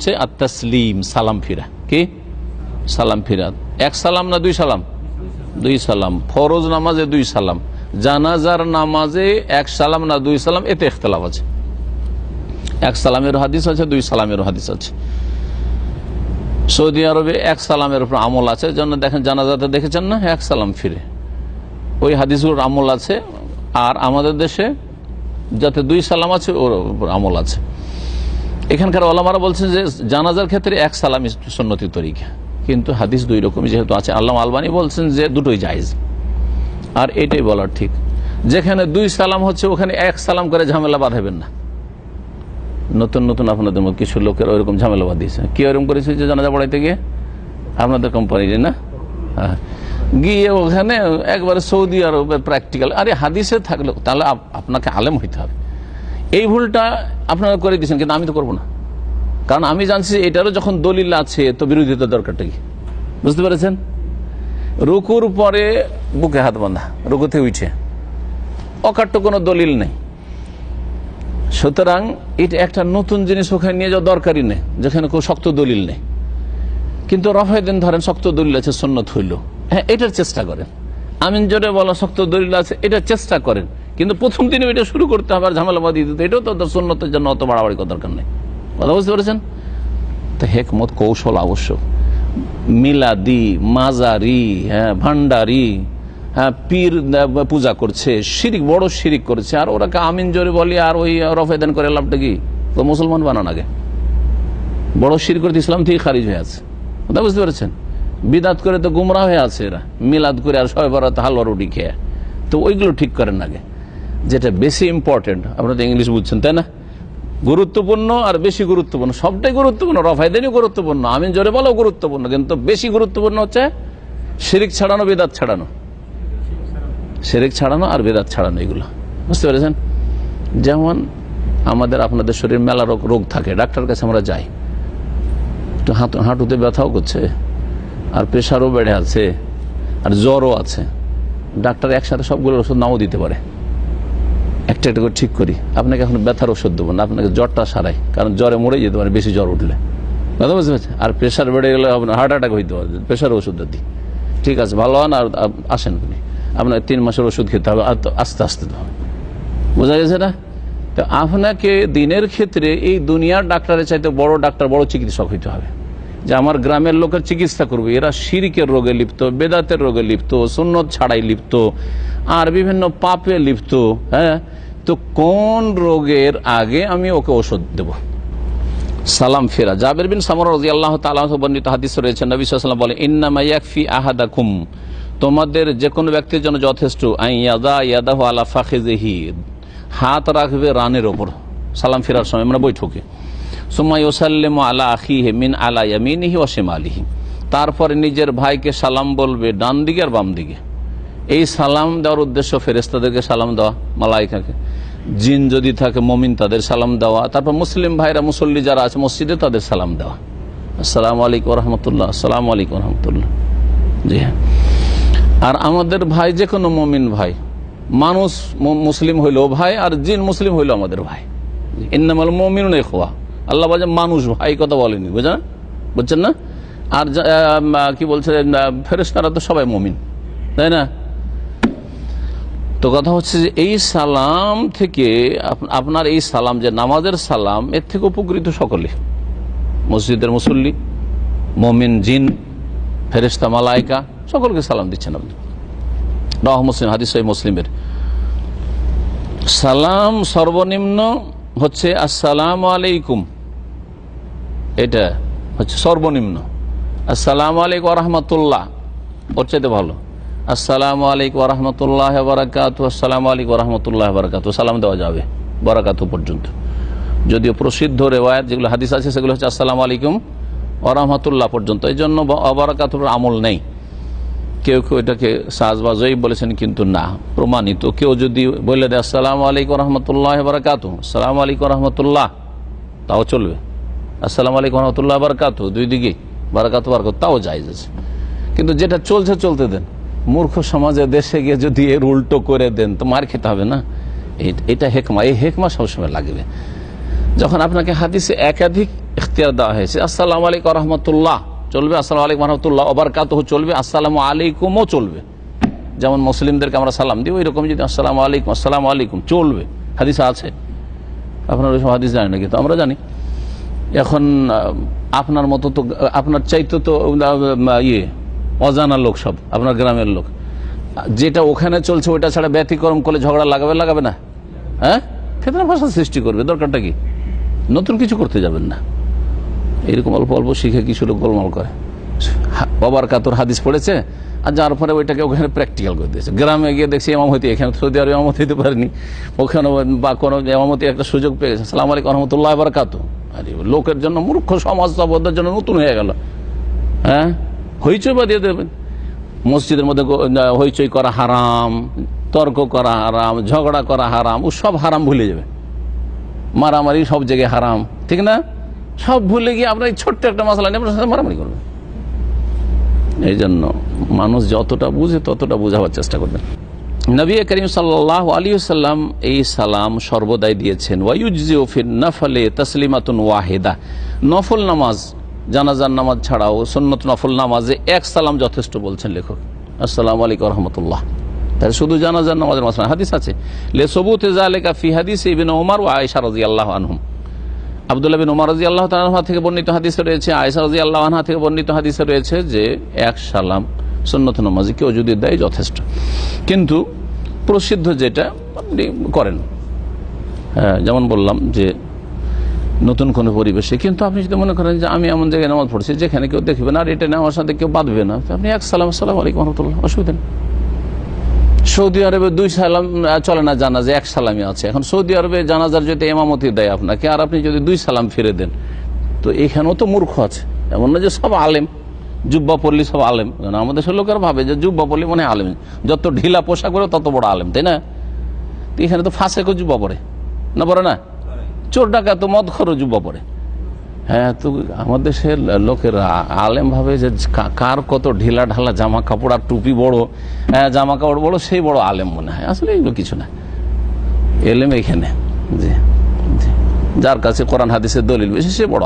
হচ্ছে আর তসলিম সালাম ফিরা। কি? সালাম ফিরা। এক সালাম না দুই সালাম? দুই সালাম। ফরজ নামাজে দুই সালাম। জানাজার নামাজে এক সালাম না দুই সালাম? এতে ইখতলাফ আছে। এক সালামের হাদিস আছে, দুই সালামের হাদিস আছে। সৌদি আরবে এক সালামের উপর আমল আছে। জন্য দেখেন, জানাজাতে দেখেছেন না? এক সালাম ফিরে। ওই হাদিসগুলোর আমল আছে। আর আমাদের দেশে যাতে দুই সালাম আছে, ওর আমল আছে। এখানকার ওলামারা বলছেন যে জানাজার ক্ষেত্রে এক সালাম সন্নতি তরিকা, কিন্তু হাদিস দুই রকম যেহেতু আছে। আল্লাহ আলবানি বলছেন যে দুটোই জায়জ। আর এটাই বলার ঠিক। যেখানে দুই সালাম হচ্ছে, ওখানে এক সালাম করে ঝামেলা বাঁধাবেন না। নতুন নতুন আপনাদের কিছু লোকের ওইরকম ঝামেলা বাঁধিয়েছে। কি ওইরকম করেছে যে জানাজা পড়াইতে গিয়ে? আপনাদের কোম্পানি না? হ্যাঁ। গিয়ে ওখানে একবারে সৌদি আরবের প্র্যাকটিক্যাল আরে হাদিসে থাকলে তাহলে আপনাকে আলেম হইতে হবে। এই ভুলটা আপনারা করে দিয়েছেন, কিন্তু আমি তো করব না। কারণ আমি জানছি এটারও যখন দলিল আছে, তো বিরোধিতা দরকারটা কি? বুঝতে পেরেছেন? রুকুর পরে বুকে হাত বাঁধা, রুকুতে উঠে। অকাট্য কোনো দলিল নেই। সুতরাং এটা একটা নতুন জিনিস ওখানে নিয়ে যাওয়া দরকারই নেই, যেখানে কোনো শক্ত দলিল নেই। কিন্তু রফায়দিন ধরেন, শক্ত দলিল আছে সন্ন্যত হইল। হ্যাঁ এটার চেষ্টা করেন। আমিন জোরে বলা, শক্ত দলিল আছে, এটার চেষ্টা করেন। কিন্তু প্রথম দিনে এটা শুরু করতে হবে আর ঝামেলা বাদিয়ে দিতে এটাও তো সন্ন্যতের জন্য অত বাড়াবাড়ি দরকার নেই। কথা বুঝতে পেরেছেন? তো হেকমত, কৌশল আবশ্যক। মিলাদি, মাজারি হ্যাঁ ভান্ডারি হ্যাঁ পীর পূজা করছে, শিরিক, বড় শিরিক করছে, আর ওরা আমিন জোরে বলি, আর ওই রফেদান করে লাভটা কি? তো মুসলমান বানান আগে। বড় শির করে ইসলাম থেকে খারিজ হয়ে আছে। কথা বুঝতে পেরেছেন? বিদাত করে তো গুমরা হয়ে আছে এরা। মিলাদ করে আর সবাই হালুয়া রুটি খেয়ে। তো ওইগুলো ঠিক করেন আগে। যেটা বেশি ইম্পর্টেন্ট আপনারা তো ইংলিশ বুঝছেন, তাই না? গুরুত্বপূর্ণ আর বেশি গুরুত্বপূর্ণ। সবটাই গুরুত্বপূর্ণ রফায়দানি গুরুত্বপূর্ণ আমি জোরে বলো গুরুত্বপূর্ণ, কিন্তু বেশি গুরুত্বপূর্ণ হচ্ছে শিরিক ছাড়ানো, বেদাত ছাড়ানো। শিরিক ছাড়ানো আর বেদাত ছাড়ানো এগুলো। বুঝতে পেরেছেন? যেমন আমাদের, আপনাদের শরীর মেলা রোগ রোগ থাকে, ডাক্তার কাছে আমরা যাই। একটু হাঁটু, হাঁটুতে ব্যথাও করছে, আর প্রেশারও বেড়ে আছে, আর জ্বরও আছে। ডাক্তার একসাথে সবগুলো ওষুধ নাও দিতে পারে। একটা একটা করে ঠিক করি। আপনাকে এখন ব্যথার ওষুধ দেবো না, আপনাকে জ্বরটা সারাই, কারণ জ্বরে মরে যেতে পারে, বেশি জ্বর উঠলে। কথা বুঝতে পারছেন? আর প্রেশার বেড়ে গেলে আপনার হার্ট অ্যাটাক হইতে পারে প্রেশার ওষুধটা দিই। ঠিক আছে, ভালো হন আর আসেন আপনি। আপনার তিন মাসের ওষুধ খেতে হবে, আর আস্তে আস্তে তো বোঝা গেছে না? তো আপনাকে দিনের ক্ষেত্রে এই দুনিয়ার ডাক্তারের চাইতে বড় ডাক্তার, বড় চিকিৎসক হইতে হবে। যে আমার গ্রামের লোকের চিকিৎসা করবে। এরা শিরিকের রোগে লিপ্ত, বেদাতের রোগে লিপ্ত, সুন্নত ছাড়াই লিপ্ত, আর বিভিন্ন পাপে লিপ্ত হ্যাঁ? তো কোন রোগের আগে আমি ওকে ওষুধ দেব? সালাম ফেরা। জাবের বিন সামর রাজি আল্লাহ তালা বর্ণিত হাদিস রয়েছে, নবী বলে ইন্নামা ইয়াকফি আহাদাকুম। তোমাদের যে কোনো ব্যক্তির জন্য যথেষ্ট। ইয়াদাহ আলা ফাখিজহি হাত রাখবে রানের ওপর। সালাম ফেরার সময় আমরা বৈঠকে। সুমাই ওসাল্লেম আলা আখি মিন আলা ইয়ামিনিহি ওয়াসিম আলিহি তারপরে নিজের ভাইকে সালাম বলবে ডান দিকে আর বাম দিকে। এই সালাম দেওয়ার উদ্দেশ্য ফেরেস্তাদেরকে সালাম দেওয়া, মালাইকাকে। জিন যদি থাকে, মমিন তাদের সালাম দেওয়া। তারপর মুসলিম ভাইরা, মুসল্লি যারা আছে মসজিদে তাদের সালাম দেওয়া। আসসালামু আলাইকুম রহমতুল্লাহ, আসসালামু আলাইকুম রহমতুল্লাহ। জি হ্যাঁ। আর আমাদের ভাই যে কোনো মমিন ভাই, মানুষ মুসলিম হইলেও ভাই আর জিন মুসলিম হইলেও আমাদের ভাই। ইন্নামাল মমিন খোয়া আল্লাহ বাজে মানুষ ভাই, কথা বলেনি। বুঝলেন? বুঝছেন না? আর কি বলছে ফেরেস্তারা তো সবাই মমিন, তাই না? তো কথা হচ্ছে যে, এই সালাম থেকে আপনার এই সালাম যে নামাজের সালাম, এর থেকে উপকৃত সকলে। মসজিদের মুসল্লি, মমিন জিন ফেরেস্তা মালাইকা সকলকে সালাম দিচ্ছেন আপনি। রাহ হাদিস মুসলিমের। সালাম সর্বনিম্ন হচ্ছে, আসসালাম আলাইকুম। এটা হচ্ছে সর্বনিম্ন। আসসালাম আলাইকুম রহমতুল্লাহ ওর চাইতে ভালো। আসসালামু আলাইকুম রহমতুল্লাহ বারাকাত আসসালামু আলাইকুম রহমতুল্লাহ বারাকাত সালাম দেওয়া যাবে বারাকাত পর্যন্ত। যদিও প্রসিদ্ধ রেওয়ায়ত যেগুলো হাদিস আছে, সেগুলো হচ্ছে আসসালামু আলাইকুম ওরহমতুল্লাহ পর্যন্ত। এই জন্য অবরাকাতুর আমল নেই। কেউ কেউ এটাকে সাজবাজই বলেছেন, কিন্তু না। প্রমাণিত। কেউ যদি বলে দেয়, আসসালামু আলাইকুম রহমতুল্লাহ বারাকাত আসসালামু আলাইকুম রহমতুল্লাহ তাও চলবে। আসসালামু আলাইকুম রহমতুল্লাহ বারাকাত দুই দিকে বারাকাত বারাকাত তাও যায় আছে। কিন্তু যেটা চলছে, চলতে দেন। মূর্খ সমাজে দেশে গিয়ে যদি এর উল্টো করে দেন, তো মার খেতে হবে না? এটা হেকমা। এই হেকমা সবসময় লাগবে। যখন আপনাকে হাদিসে একাধিক ইখতিয়ার দেওয়া হয়েছে, আসসালাম আলাইকুম রহমতুল্লাহ, চলবে, আসসালাম আলাইকুম রহমতুল্লাহ অবরকাত চলবে, আসসালাম আলাইকুমও চলবে। যেমন মুসলিমদেরকে আমরা সালাম দিই ওই রকম যদি আসসালাম আলাইকুম আসসালাম আলাইকুম, চলবে। হাদিস আছে। আপনার ওই সব হাদিস জানি না, কিন্তু আমরা জানি। এখন আপনার মতো তো, আপনার চাইতে তো ইয়ে অজানা লোক সব, আপনার গ্রামের লোক। যেটা ওখানে চলছে, ওইটা ছাড়া ব্যতিক্রম করলে ঝগড়া লাগাবে লাগাবে না? হ্যাঁ? ফেতনা ভাষা সৃষ্টি করবে, দরকারটা কি? নতুন কিছু করতে যাবেন না। এরকম অল্প অল্প শিখে কিছু লোক গোলমাল করে। বাবার কাতর হাদিস পড়েছে আর যার পরে ওইটাকে ওখানে প্র্যাকটিক্যাল করে দিয়েছে। গ্রামে গিয়ে দেখছি এমামতি এখানে, সৌদি আরবে এমামতি হতে পারেনি। ওখানে বা কোনো এমামতি একটা সুযোগ পেয়ে গেছে। সালাম আলাইকুম রহমতুল্লাহ আবার কাতু আরে, লোকের জন্য, মূর্খ সমাজ সভ্যতার জন্য নতুন হয়ে গেল। হ্যাঁ? হইচই বা দিয়ে দেবেন। মসজিদের মধ্যে হইচই করা হারাম, তর্ক করা হারাম, ঝগড়া করা হারাম, ও সব হারাম ভুলে যাবে। মারামারি সব জায়গায় হারাম, ঠিক না? সব ভুলে গিয়ে আপনার এই ছোট্ট একটা মশলা নিয়ে আপনার সাথে মারামারি করবে। এই জন্য মানুষ যতটা বুঝে ততটা বোঝাবার চেষ্টা করবেন। নবী করিম সাল্লাহ আলী সাল্লাম এই সালাম সর্বদাই দিয়েছেন ওয়াইউজিওফিন নফলে তসলিমাতুন ওয়াহেদা। নফল নামাজ, জানাজার নামাজ ছাড়াও সন্নত নফল নামাজে এক সালাম যথেষ্ট বলছেন লেখক। আসসালামু আলাইকুম রহমতুল্লাহ তাহলে শুধু জানাজার নামাজের মাসলা হাদিস আছে। লে সবুত জালেকা ফি হাদিস ইবিন ওমর ও আয়েশা আল্লাহ আনহুম। আবদুল্লাহ বিন উমর আল্লাহ তালা থেকে বর্ণিত হাদিসে রয়েছে আয়সা রাজি আল্লাহ আনহা থেকে বর্ণিত হাদিসে রয়েছে যে এক সালাম সন্নত নামাজি কেউ যদি দেয় যথেষ্ট। কিন্তু প্রসিদ্ধ যেটা আপনি করেন। হ্যাঁ, যেমন বললাম যে নতুন কোনো পরিবেশে কিন্তু আপনি যদি মনে করেন যে আমি এমন জায়গায় নামাজ পড়ছি যেখানে কেউ দেখবে না আর এটা নেওয়ার সাথে কেউ বাঁধবে না আপনি এক সালাম আসসালাম আলাইকুম রহমতুল্লাহ অসুবিধা নেই। সৌদি আরবে দুই সালাম চলে না জানাজা, এক সালামই আছে। এখন সৌদি আরবে জানাজার যদি এমামতি দেয় আপনাকে, আর আপনি যদি দুই সালাম ফিরে দেন, তো এখানেও তো মূর্খ আছে। এমন না যে সব আলেম, জুব্বা পল্লী সব আলেম। আমাদের সব লোকের ভাবে যে জুব্বা পল্লী মনে আলেম। যত ঢিলা পোশাক করে তত বড় আলেম, তাই না? এখানে তো ফাঁসে কেউ জুব্বা পড়ে না পরে না? চোর ডাকা তো মদ খরচ জুব্বা পরে। হ্যাঁ তো আমাদের দেশের লোকেরা আলেম ভাবে যে কার কত ঢিলা ঢালা জামা কাপড় আর টুপি বড় হ্যাঁ, জামা কাপড় বড় সেই বড় আলেম মনে হয়। আসলে এগুলো কিছু না। এলেম এখানে। যে। যার কাছে কোরআন হাদিসের দলিল বেশি সে বড়